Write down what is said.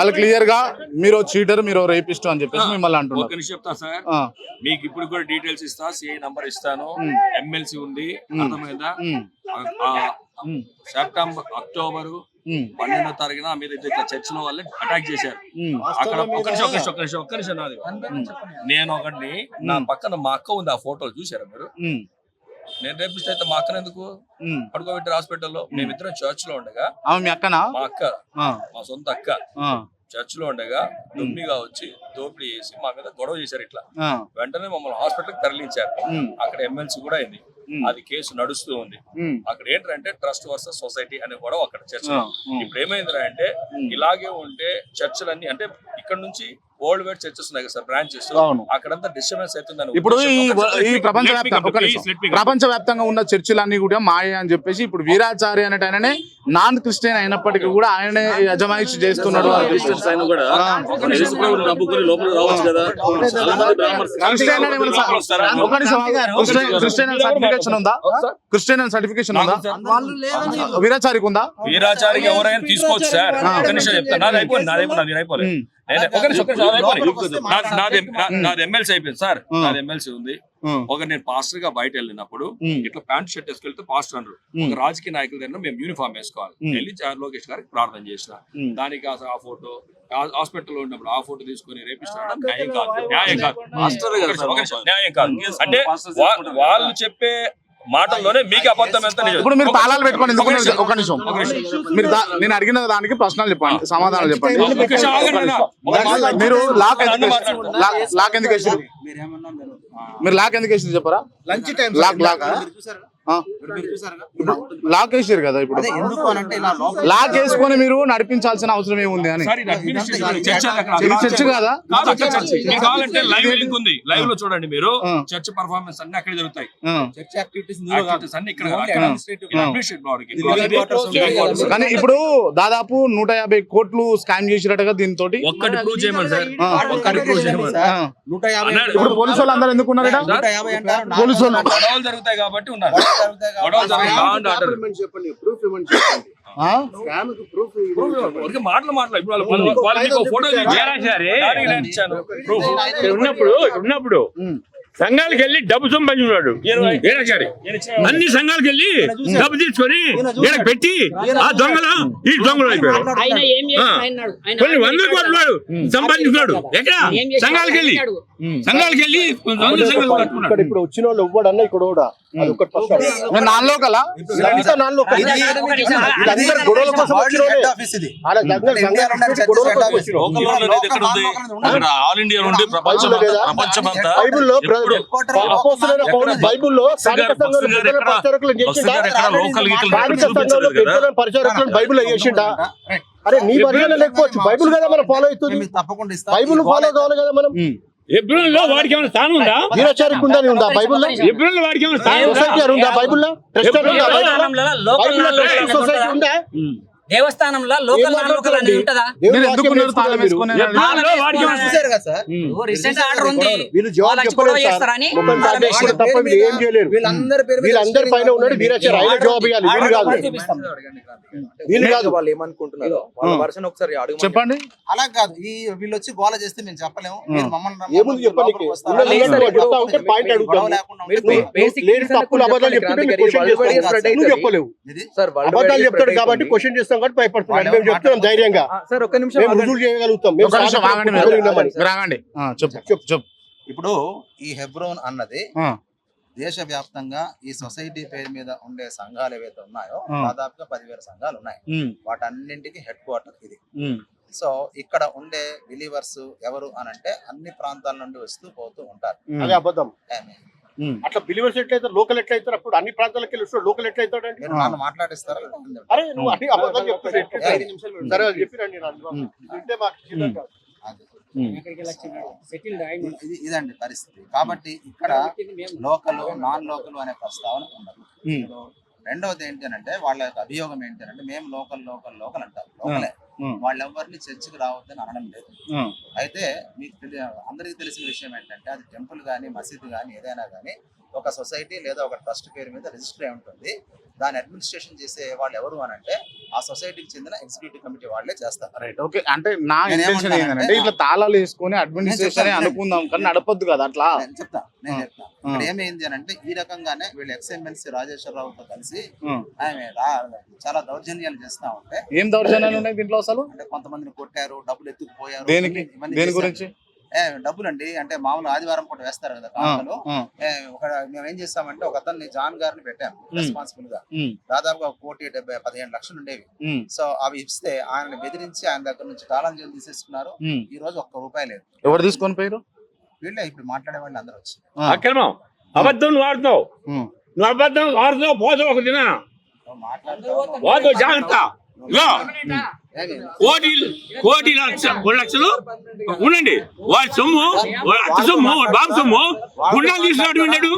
వాళ్ళు క్లియర్గా మీరు చీటర్ మీరు రేపిస్ట్ అని చెప్పేసి మిమ్మల్ని ఒక అంటున్నారు నిమిషం చెప్తా సార్. మీకు ఇప్పుడు కూడా డీటెయిల్స్ ఇస్తా సిఐ నంబర్ ఇస్తాను. ఎమ్మెల్సీ ఉంది. అర్థమైందా? సెప్టెంబర్ అక్టోబర్ పన్నెండో తారీఖున ఆ మీద ఇట్లా చర్చ్లో వాళ్ళని అటాక్ చేశారు. అక్కడ ఒక నిమిషం ఒక నిమిషం ఒక నిమిషం ఒక్క నిమిషం నాది. నేను ఒకటి నా పక్కన మా అక్క ఉంది ఆ ఫోటోలు చూసారా మీరు? నేను రేపిస్తే అయితే మా అక్కన ఎందుకు. పడుకోబెట్టి హాస్పిటల్లో. మేమిద్దరం చర్చ్లో ఉండగా మీ అక్కనా? మా అక్క. మా సొంత అక్క. చర్చ్లో ఉండగా దొమ్మిగా వచ్చి దోపిడీ చేసి మా మీద గొడవ చేశారు ఇట్లా. వెంటనే మమ్మల్ని హాస్పిటల్ తరలించారు. అక్కడ ఎమ్మెల్సీ కూడా అయింది. అది కేసు నడుస్తూ ఉంది. అక్కడ ఏంటంటే ట్రస్ట్ వర్సెస్ సొసైటీ అనే గొడవ అక్కడ చర్చ్ ఇప్పుడు ఏమైంది అంటే ఇలాగే ఉంటే చర్చలన్నీ అంటే ఇక్కడ నుంచి వరల్డ్ వైడ్ చర్చెస్ ఉన్నాయి కదా సార్ బ్రాంచెస్. అక్కడంతా డిస్టర్బెన్స్ అవుతుందని ఇప్పుడు ఈ ఉద్దేశం. ఈ ప్రపంచ వ్యాప్తంగా ఒక నిమిషం. ప్రపంచ వ్యాప్తంగా ఉన్న చర్చిలన్నీ కూడా మాయ అని చెప్పేసి ఇప్పుడు వీరాచారి అనేట ఆయననే నాన్ క్రిస్టియన్ అయినప్పటికీ కూడా ఆయనే యజమాయిషి చేస్తున్నాడు సర్టిఫికేషన్ ఉందా? క్రిస్టియన్ సర్టిఫికేషన్ ఉందా? వీరాచారికి ఉందా? వీరాచారికి ఎవరైనా తీసుకోవచ్చు సార్. చెప్తాను. నాది అయిపోయింది నాది అయిపోయింది నాది ఎమ్మెల్సీ అయిపోయింది సార్. నాది ఎమ్మెల్సీ ఉంది. ఒక నేను పాస్టర్గా బయట వెళ్ళినప్పుడు ఇట్లా ప్యాంట్ షర్ట్ వేసుకెళ్తే పాస్టర్ అన్నారు. ఒక రాజకీయ నాయకుల దగ్గర మేము యూనిఫామ్ వేసుకోవాలి. వెళ్ళి లోకేష్ గారికి ప్రార్థన చేసిన. దానికి ఆ ఆ ఫోటో హాస్పిటల్లో ఉన్నప్పుడు ఆ ఫోటో తీసుకొని రేపిస్తాడు న్యాయం కాదు. న్యాయం కాదు. మాస్టర్ న్యాయం కాదు. అంటే వా- వాళ్ళు చెప్పే మాటల్లోనే మీకు అబద్ధం ఎంత నిజం. ఇప్పుడు మీరు తాళాలు పెట్టుకొని ఎందుకు ఒక నిమిషం. మీరు దా- నేను అడిగిన దానికి ప్రశ్నలు చెప్పండి సమాధానం చెప్పండి. మీరు లాక్ ఎందుకు లాక్ ఎందుకు వేసారు? మీరు లాక్ ఎందుకు వేసారు చెప్పరా? Lunch time lock lock? Lock వేసారు కదా ఇప్పుడు. ఎందుకు అని అంటే ఇలా లోపల లాక్ వేసుకొని మీరు నడిపించాల్సిన అవసరం ఏముంది అని? ఇది చర్చ్ కాదా? కావాలంటే లైవ్ లింక్ ఉంది. లైవ్లో చూడండి మీరు. చర్చ్ పర్ఫార్మెన్స్ అన్ని అక్కడ జరుగుతాయి. చర్చ్ యాక్టివిటీస్ అన్ని ఇక్కడ. కానీ ఇప్పుడు దాదాపు నూట యాభై కోట్లు స్కామ్ చేసినట్టుగా దీంతో ఒక్కటి ప్రూవ్ చేయమని సార్. ఒక్కటి ప్రూవ్ చేయమని. నూట యాభై. ఇప్పుడు పోలీసు వాళ్ళు అందరూ ఎందుకు ఉన్నారు ఈడ? నూట యాభై అంటారు నాలుగు పోలీసు వాళ్ళు. గొడవలు జరుగుతాయి కాబట్టి ఉన్నారు. చెప్పండి ప్రూఫ్ ఇవ్వండి చెప్పండి. మాటలు మాటలు ఇప్పుడు ఉన్నప్పుడు ఉన్నప్పుడు సంఘాలకు వెళ్ళి డబ్బు సంపాదించున్నాడు వీరాచారి అన్ని సంఘాలకు వెళ్ళి డబ్బు తీసుకొని ఈయనకు పెట్టి ఆ దొంగలు ఈ దొంగలు అయిపోయాడు కొన్ని వందల కోట్ల వాడు సంపాదించుకున్నాడు. ఎక్కడ? సంఘాలకు వెళ్ళి. సంఘాలకు వెళ్ళి. సంఘాలు కట్టుకున్నాడు. ఇక్కడ ఇప్పుడు వచ్చిన వాళ్ళు ఇవ్వడన్నా ఇక్కడ నాన్ లోకలా? గొడవల కోసం ఆల్ ఇండియా నుండి ప్రపంచం? ప్రపంచమంతా బైబిల్లో పరిచారకులను బైబిల్లో చేసిండా అరే నీ పరిచయం లేకపోవచ్చు. బైబిల్ కదా మనం ఫాలో అవుతుంది? మేము తప్పకుండా ఇస్తాం. బైబిల్ ఫాలో కావాలి కదా మనం? ఎబ్రిల్లో వాడికి ఏమైనా స్థానం ఉందా? వీరాచారికి ఉందని ఉందా బైబిల్లో? ఎబ్రిల్లో వాడికి ఏమైనా స్థానం ఉందా? ఉందా బైబిల్లో? ఉందా సొసైటీ ఉందా? దేవస్థానంలో లోకల్ నాన్ లోకల్ అనేది ఉంటుందా? రీసెంట్ ఆర్డర్ ఉంది. వీళ్ళందరి పేరు మీద వీళ్ళందరి పైన ఉన్నాడు వీరాచారి ఆయన జవాబు ఇవ్వాలి. వీళ్ళు కాదు. వీళ్ళు కాదు. వాళ్ళు ఏమనుకుంటున్నారు? వాళ్ళ. వర్షన్ ఒకసారి అడుగు చెప్పండి. అలా కాదు. ఈ వీళ్ళు వచ్చి గోల చేస్తే మేము చెప్పలేము. మీరు మమ్మల్ని రమ్మని ఏముంది చెప్పండి పాయింట్ అడుగుతాం. చెప్పలేవు సార్ అబద్ధాలు చెప్తాడు కాబట్టి. క్వశ్చన్ చేస్తాం కాబట్టి భయపడుతున్నాం. మేము చెప్తున్నాం ధైర్యంగా. సార్ ఒక్క నిమిషం మేము. రుజువు చేయగలుగుతాం. చెప్పు చెప్పు. చెప్పు. ఇప్పుడు ఈ హెబ్రోన్ అన్నది. దేశవ్యాప్తంగా ఈ సొసైటీ పేరు మీద ఉండే సంఘాలు ఏవైతే ఉన్నాయో. దాదాపుగా పదివేల సంఘాలు ఉన్నాయి. వాటన్నింటికి హెడ్ క్వార్టర్ ఇది. సో ఇక్కడ ఉండే బిలీవర్స్ ఎవరు అనంటే అన్ని ప్రాంతాల నుండి వస్తూ పోతూ ఉంటారు. అదే అబద్ధం. అట్లా బిలీవర్స్ ఎట్లయితే లోకల్ ఎట్లయితారు అప్పుడు అన్ని ప్రాంతాలకు వెళ్ళి లోకల్ మాట్లాడిస్తారా? లేదా? అరే నువ్వు అన్ని అబద్ధాలు సరే చెప్పిరండి మాకు ఇదండి పరిస్థితి. కాబట్టి ఇక్కడ లోకల్ నాన్ లోకల్ అనే ప్రస్తావన ఉండదు. రెండవది ఏంటి అంటే వాళ్ళ యొక్క అభియోగం ఏంటి అంటే మేము లోకల్ లోకల్ లోకల్ అంటారు లోకలే. వాళ్ళెవరిని చర్చికి రావద్దని అనడం లేదు. అయితే మీకు తెలి అందరికీ తెలిసిన విషయం ఏంటంటే అది టెంపుల్ కానీ మసీదు కానీ ఏదైనా కానీ ఒక సొసైటీ లేదా ఒక ట్రస్ట్ పేరు మీద రిజిస్టర్ అయి ఉంటుంది. దాని అడ్మినిస్ట్రేషన్ చేసే వాళ్ళు ఎవరు అని అంటే ఆ సొసైటీకి చెందిన ఎగ్జిక్యూటివ్ కమిటీ వాళ్ళే చేస్తారు. రైట్ ఓకే అంటే నా ఇంటెన్షన్ ఏంటంటే ఇట్లా తాళాలు వేసుకొని అడ్మినిస్ట్రేషన్ అనుకుందాం కానీ నడపొద్దు కదా అట్లా? నేను చెప్తా నేను. చెప్తా ఇక్కడ ఏమైంది అని అంటే ఈ రకంగానే వీళ్ళు ఎక్స్ఎంఎల్సీ రాజేశ్వరరావుతో కలిసి. ఆమె చాలా దౌర్జన్యాలు చేస్తా ఉంటే ఏం దౌర్జన్యాలు ఉన్నాయి దీంట్లో అసలు? అంటే కొంతమందిని కొట్టారు డబ్బులు ఎత్తుకుపోయారు దేనికి? దేని. గురించి? ఏ, డబ్బులండి. అంటే మామూలు ఆదివారం పూట వేస్తారు కదా కాంతలో ఒక మేము ఏం చేస్తామంటే ఒక అతన్ని జాన్ గారిని పెట్టాము రెస్పాన్సిబుల్గా. దాదాపుగా కోటి డెబ్బై పదిహేను లక్షలు ఉండేవి. సో అవి ఇస్తే ఆయన బెదిరించి ఆయన దగ్గర నుంచి తాళంజలు తీసేసుకున్నారు. ఉం. ఈ రోజు ఒక్క రూపాయి లేదు. ఎవరు తీసుకొని పోయారు వీళ్ళే ఇప్పుడు మాట్లాడే వాళ్ళు అందరూ వచ్చి అక్రమం. అబద్ధం నువ్వు. నువ్వు అబద్ధం ఆడుతున్నావు పోతావు ఒక దిన జాగ్రత్త. కోటి కోటి రెండు లక్షలు? ఉండండి. వాడి సొమ్ము అత్త సొమ్ము వాడి బాబు సొమ్ము గుండాలు తీసుకున్నాడు